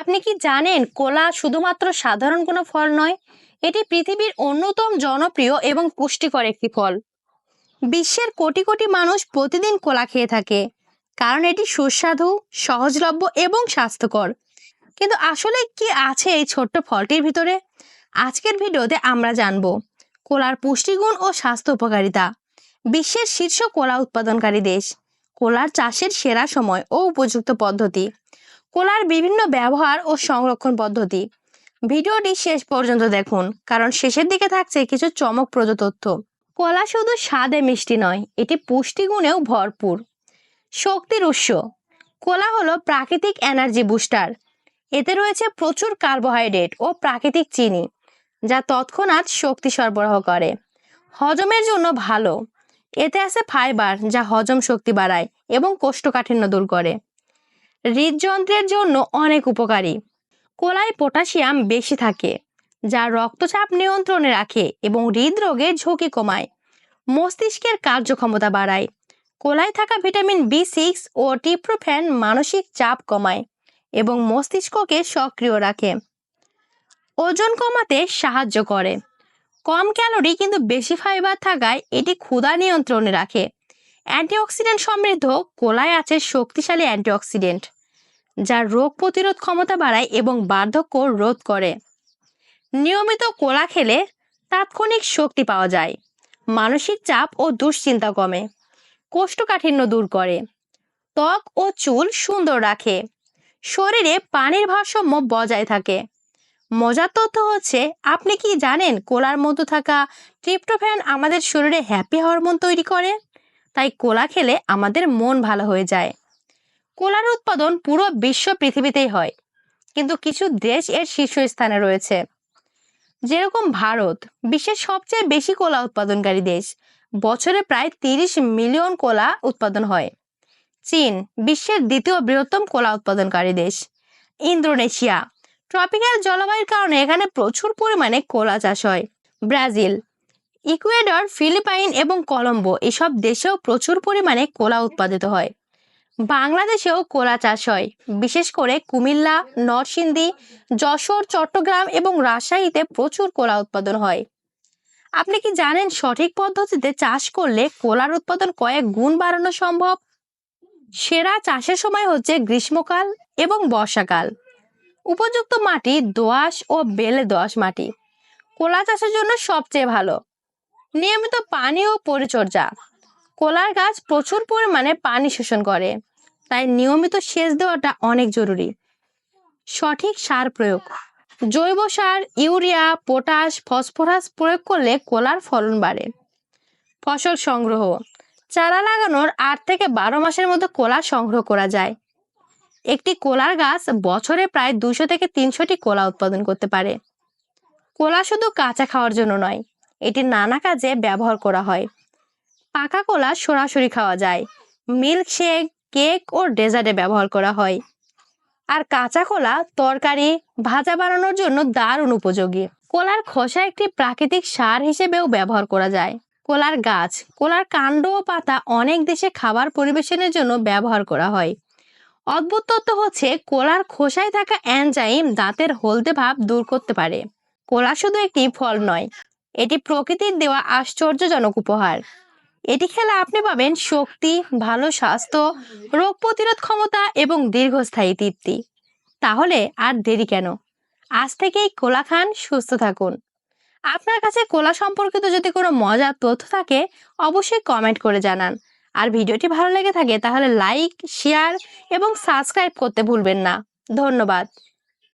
আপনি কি জানেন কলা শুধুমাত্র সাধারণ কোনো ফল নয়? এটি পৃথিবীর অন্যতম জনপ্রিয় এবং পুষ্টিকর একটি ফল। বিশ্বের কোটি কোটি মানুষ প্রতিদিন কলা খেয়ে থাকে, কারণ এটি সুস্বাদু, সহজলভ্য এবং স্বাস্থ্যকর। কিন্তু আসলে কি আছে এই ছোট্ট ফলটির ভিতরে? আজকের ভিডিওতে আমরা জানব কোলার পুষ্টিগুণ ও স্বাস্থ্য উপকারিতা। বিশ্বের শীর্ষ কোলা উৎপাদনকারী দেশ, কোলার চাষের সেরা সময় ও উপযুক্ত পদ্ধতি। কোলার বিভিন্ন ব্যবহার ও সংরক্ষণ পদ্ধতি। ভিডিওটি শেষ পর্যন্ত দেখুন, কারণ শেষের দিকে থাকছে কিছু চমকপ্রদ তথ্য। কলা শুধু স্বাদে মিষ্টি নয়, এটি পুষ্টিগুণেও ভরপুর। শক্তির উৎস। কোলা হলো প্রাকৃতিক এনার্জি বুস্টার। এতে রয়েছে প্রচুর কার্বোহাইড্রেট ও প্রাকৃতিক চিনি, যা তৎক্ষণাৎ শক্তি সরবরাহ করে। হজমের জন্য ভালো। এতে আছে ফাইবার, যা হজম শক্তি বাড়ায় এবং কোষ্ঠকাঠিন্য দূর করে। হৃদযন্ত্রের জন্য অনেক উপকারী। কোলায় পটাশিয়াম বেশি থাকে, যা রক্তচাপ নিয়ন্ত্রণে রাখে এবং হৃদরোগের ঝুঁকি কমায়। মস্তিষ্কের কার্যক্ষমতা বাড়ায়। কোলায় থাকা ভিটামিন বি সিক্স ও টিপ্রোফ্যান মানসিক চাপ কমায় এবং মস্তিষ্ককে সক্রিয় রাখে। ওজন কমাতে সাহায্য করে। কম ক্যালোরি কিন্তু বেশি ফাইবার থাকায় এটি ক্ষুধা নিয়ন্ত্রণে রাখে। অ্যান্টিঅক্সিডেন্ট সমৃদ্ধ কোলায় আছে শক্তিশালী অ্যান্টিঅক্সিডেন্ট। যা রোগ প্রতিরোধ ক্ষমতা বাড়ায় এবং বার্ধক্য রোধ করে। নিয়মিত কোলা খেলে তাৎক্ষণিক শক্তি পাওয়া যায়। মানসিক চাপ ও দুশ্চিন্তা কমে। কোষ্ঠকাঠিন্য দূর করে। ত্বক ও চুল সুন্দর রাখে। শরীরে পানির ভারসাম্য বজায় থাকে। মজার তথ্য হচ্ছে, আপনি কি জানেন কোলার মধ্যে থাকা ট্রিপ্টোফ্যান আমাদের শরীরে হ্যাপি হরমোন তৈরি করে? তাই কোলা খেলে আমাদের মন ভালো হয়ে যায়। কোলার উৎপাদন পুরো বিশ্ব পৃথিবীতেই হয়। কিন্তু কিছু দেশ এর শীর্ষস্থানে রয়েছে। যেরকম ভারত, বিশ্বের সবচেয়ে বেশি কোলা উৎপাদনকারী দেশ। বছরে প্রায় তিরিশ মিলিয়ন কোলা উৎপাদন হয়। চীন, বিশ্বের দ্বিতীয় বৃহত্তম কোলা উৎপাদনকারী দেশ। ইন্দোনেশিয়া, ট্রপিক্যাল জলবায়ুর কারণে এখানে প্রচুর পরিমাণে কোলা চাষ হয়। ব্রাজিল, ইকুয়েডর, ফিলিপাইন এবং কলম্বো এসব দেশেও প্রচুর পরিমাণে কোলা উৎপাদিত হয়। বাংলাদেশেও কোলা চাষ হয়। বিশেষ করে কুমিল্লা, নরসিংদী, যশোর, চট্টগ্রাম এবং রাজশাহীতে প্রচুর কোলা উৎপাদন হয়। আপনি কি জানেন সঠিক পদ্ধতিতে চাষ করলে কোলার উৎপাদন কয়েক গুণ বাড়ানো সম্ভব? সেরা চাষের সময় হচ্ছে গ্রীষ্মকাল এবং বর্ষাকাল। উপযুক্ত মাটি দোআঁশ ও বেলে দোআঁশ মাটি। কোলা চাষের জন্য সবচেয়ে ভালো। নিয়মিত পানি ও পরিচর্যা। কোলার গাছ প্রচুর পরিমাণে পানি শোষণ করে। তাই নিয়মিত সেচ দেওয়াটা অনেক জরুরি। সঠিক সার প্রয়োগ। জৈব সার, ইউরিয়া, পটাশ, ফসফরাস প্রয়োগ করলে কোলার ফলন বাড়ে। ফসল সংগ্রহ। চারা লাগানোর আট থেকে বারো মাসের মধ্যে কোলা সংগ্রহ করা যায়। একটি কোলার গাছ বছরে প্রায় দুশো থেকে তিনশোটি কোলা উৎপাদন করতে পারে। কোলা শুধু কাঁচা খাওয়ার জন্য নয়, এটি নানা কাজে ব্যবহার করা হয়। পাকা কোলা সরাসরি খাওয়া যায়। মিল্ক শেক কেক ও ডেজার্টে ব্যবহার করা হয়। আর কাঁচা কোলা তরকারি, ভাজা বানানোর জন্য দারুণ উপযোগী। কোলার খোসা একটি প্রাকৃতিক সার হিসেবেও ব্যবহার করা যায়। কোলার গাছ, কোলার কাণ্ড ও পাতা অনেক দেশে খাবার পরিবেশনের জন্য ব্যবহার করা হয়। অদ্ভুত তথ্য হচ্ছে, কোলার খোসায় থাকা অ্যানজাইম দাঁতের হলদে ভাব দূর করতে পারে। কোলা শুধু একটি ফল নয়, এটি প্রকৃতির দেওয়া আশ্চর্যজনক উপহার। এটি খেলে আপনি পাবেন শক্তি, ভালো স্বাস্থ্য, রোগ প্রতিরোধ ক্ষমতা এবং দীর্ঘস্থায়ী তৃপ্তি। তাহলে আর দেরি কেন? আজ থেকেই কোলা খান সুস্থ থাকুন। আপনার কাছে কোলা সম্পর্কিত যদি কোনো মজার তথ্য থাকে, অবশ্যই কমেন্ট করে জানান। আর ভিডিওটি ভালো লেগে থাকে তাহলে লাইক শেয়ার এবং সাবস্ক্রাইব করতে ভুলবেন না। ধন্যবাদ।